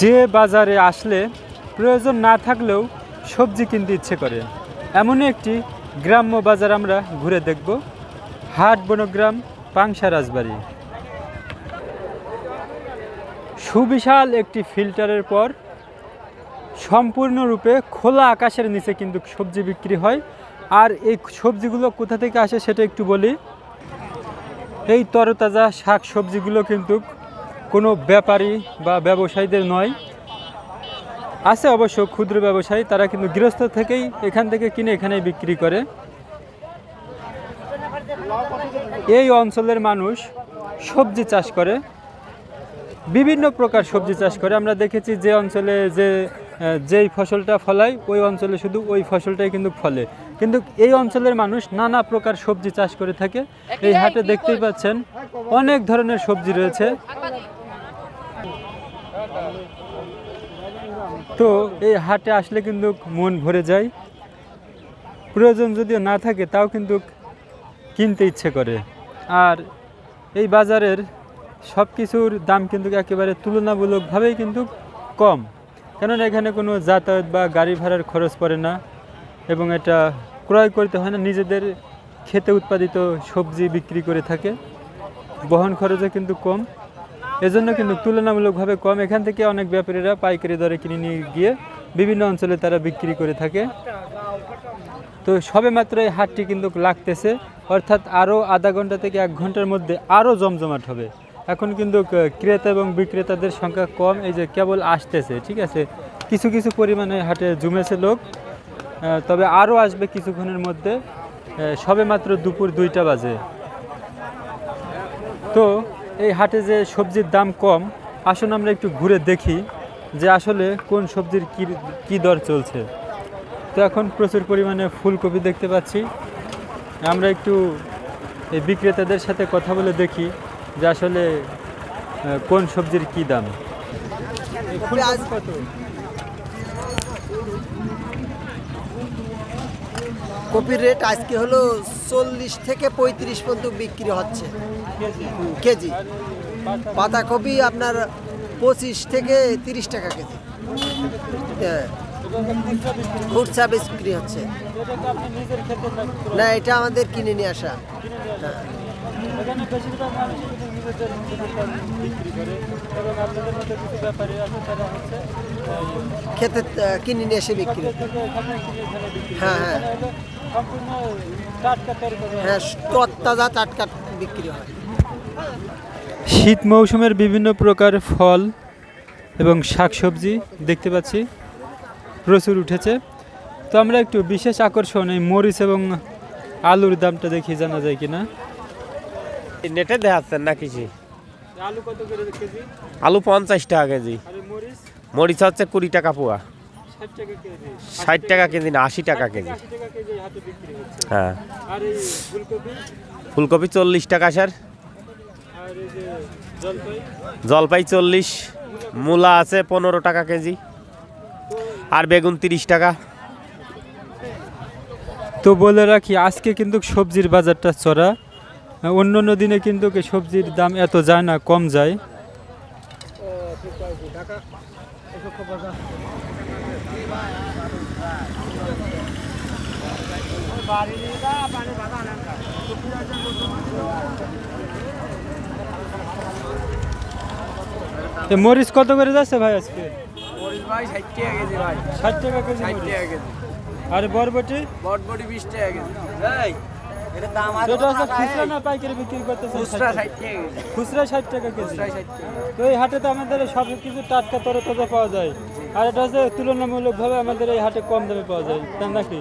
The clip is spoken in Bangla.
যে বাজারে আসলে প্রয়োজন না থাকলেও সবজি কিনতে ইচ্ছে করে, এমনই একটি গ্রাম্য বাজার আমরা ঘুরে দেখব। হাট, বনগ্রাম, পাংশা রাজবাড়ি। সুবিশাল একটি ফিল্টারের পর সম্পূর্ণরূপে খোলা আকাশের নিচে কিন্তু সবজি বিক্রি হয়। আর এই সবজিগুলো কোথা থেকে আসে সেটা একটু বলি। এই তরতাজা শাক সবজিগুলো কিন্তু কোনো ব্যাপারী বা ব্যবসায়ীদের নয়। আছে অবশ্য ক্ষুদ্র ব্যবসায়ী, তারা কিন্তু গৃহস্থ থেকেই এখান থেকে কিনে এখানেই বিক্রি করে। এই অঞ্চলের মানুষ সবজি চাষ করে। বিভিন্ন প্রকার সবজি চাষ করে। আমরা দেখেছি যে অঞ্চলে যে, যেই ফসলটা ফলায়, ওই অঞ্চলে শুধু ওই ফসলটাই কিন্তু ফলে। কিন্তু এই অঞ্চলের মানুষ নানা প্রকার সবজি চাষ করে থাকে। এই হাটে দেখতেই পাচ্ছেন, অনেক ধরনের সবজি রয়েছে। তো এই হাটে আসলে কিন্তু মন ভরে যায়। প্রয়োজন যদিও না থাকে, তাও কিন্তু কিনতে ইচ্ছে করে। আর এই বাজারের সব কিছুর দাম কিন্তু একেবারে তুলনামূলকভাবেই কিন্তু কম। কেননা এখানে কোনো যাতায়াত বা গাড়ি ভাড়ার খরচ পড়ে না এবং এটা ক্রয় করতে হয় না, নিজেদের খেতে উৎপাদিত সবজি বিক্রি করে থাকে। বহন খরচও কিন্তু কম। এজন্য কিন্তু তুলনামূলকভাবে কম। এখান থেকে অনেক ব্যাপারীরা পাইকারি দরে কিনে নিয়ে গিয়ে বিভিন্ন অঞ্চলে তারা বিক্রি করে থাকে। তো সবে মাত্র এই হাটটি কিন্তু লাগতেছে। অর্থাৎ আরও আধা ঘণ্টা থেকে এক ঘণ্টার মধ্যে আরও জমজমাট হবে। এখন কিন্তু ক্রেতা এবং বিক্রেতাদের সংখ্যা কম, এই যে কেবল আসতেছে, ঠিক আছে? কিছু কিছু পরিমাণে হাটে জমেছে লোক। তবে আরও আসবে কিছুক্ষণের মধ্যে সবে মাত্র দুপুর দুইটা বাজে। তো এই হাটে যে সবজির দাম কম, আসুন আমরা একটু ঘুরে দেখি যে আসলে কোন সবজির কী কী দর চলছে। তো এখন প্রচুর পরিমাণে ফুলকপি দেখতে পাচ্ছি। আমরা একটু এই বিক্রেতাদের সাথে কথা বলে দেখি যে আসলে কোন সবজির কী দাম। কত কপির রেট আজকে হলো চল্লিশ থেকে পঁয়ত্রিশ পর্যন্ত বিক্রি হচ্ছে কেজি পাতাকপি আপনার পঁচিশ থেকে তিরিশ টাকা কেজি হ্যাঁ খুচরা বিক্রি। হচ্ছে না এটা আমাদের কিনে নিয়ে আসা খেতে কিনে নিয়ে এসে বিক্রি। হ্যাঁ, হ্যাঁ। হ্যাঁ তত্তাজা টাটকা বিক্রি হয়। শীত মৌসুমের বিভিন্ন প্রকার ফল এবং শাকসবজি দেখতে পাচ্ছি। প্রচুর উঠেছে। তো আমরা একটু বিশেষ আকর্ষণ এই মরিচ এবং আলুর দামটা দেখি জানা যায় কিনা? নেটে দেখাচ্ছেন না কিছু? আলু কত করে কেজি? আলু পঞ্চাশ টাকা কেজি। মরিচ হচ্ছে কুড়ি টাকা পোয়া। ষাট টাকা কেজি। ষাট টাকা কেজি না আশি টাকা কেজি। আশি টাকা কেজি হাতে বিক্রি হচ্ছে। হ্যাঁ। ফুলকপি? ফুলকপি চল্লিশ টাকা স্যার। আর এই যে জলপাই? জলপাই চল্লিশ মূলা আছে পনেরো টাকা কেজি আর বেগুন তিরিশ টাকা। তো বলে রাখি আজকে কিন্তু সবজির বাজারটা চড়া। অন্য অন্য দিনে কিন্তু কি সবজির দাম এত যায় না কম যায়। মরিচ কত করে যাচ্ছে ভাই আজকে? ভাই ষাট টাকা কেজি আর বরবটি? বটবটি বিশ টাকা কেজি। খুচরা না পাইকারি বিক্রি করতেছে খুচরা ষাট টাকা কেজি। তো এই হাটে তো আমাদের সব কিছু টাটকা তরতাজা পাওয়া যায়। আর এটা হচ্ছে তুলনামূলকভাবে আমাদের এই হাটে কম দামে পাওয়া যায় নাকি?